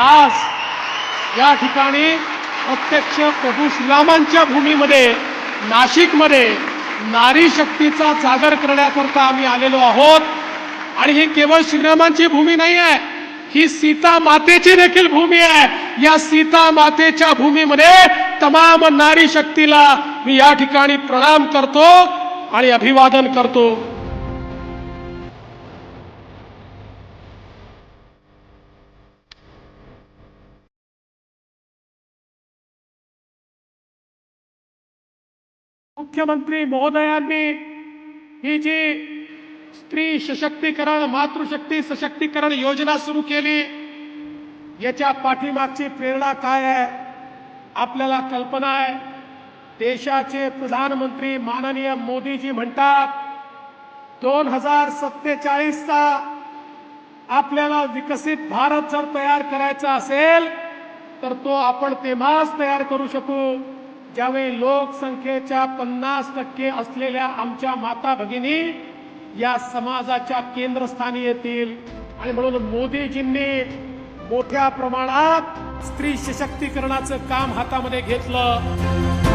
आज या ठिकाणी प्रत्यक्ष प्रभू श्रीरामांच्या भूमीमध्ये नाशिकमध्ये नारी शक्तीचा जागर करण्याकरता आम्ही आलेलो आहोत. आणि ही केवळ श्रीरामांची भूमी नाही आहे ही सीता मातेची देखील भूमी आहे. या सीता मातेच्या भूमीमध्ये तमाम नारी शक्तीला मी या ठिकाणी प्रणाम करतो आणि अभिवादन करतो. मुख्यमंत्री महोदयांनी ही जी स्त्री सशक्तीकरण मातृशक्ती सशक्तीकरण योजना सुरू केली याच्या पाठीमागची प्रेरणा काय आहे? आपल्याला कल्पना आहे. देशाचे प्रधानमंत्री माननीय मोदीजी म्हणतात दोन हजार सत्तेचाळीसचा आपल्याला विकसित भारत जर तयार करायचा असेल तर तो आपण तेव्हाच तयार करू शकू. ज्यावेळी लोकसंख्येच्या पन्नास टक्के असलेल्या आमच्या माता भगिनी या समाजाच्या केंद्रस्थानी येतील. आणि म्हणून मोदीजींनी मोठ्या प्रमाणात स्त्री सशक्तीकरणाचं काम हातामध्ये घेतलं.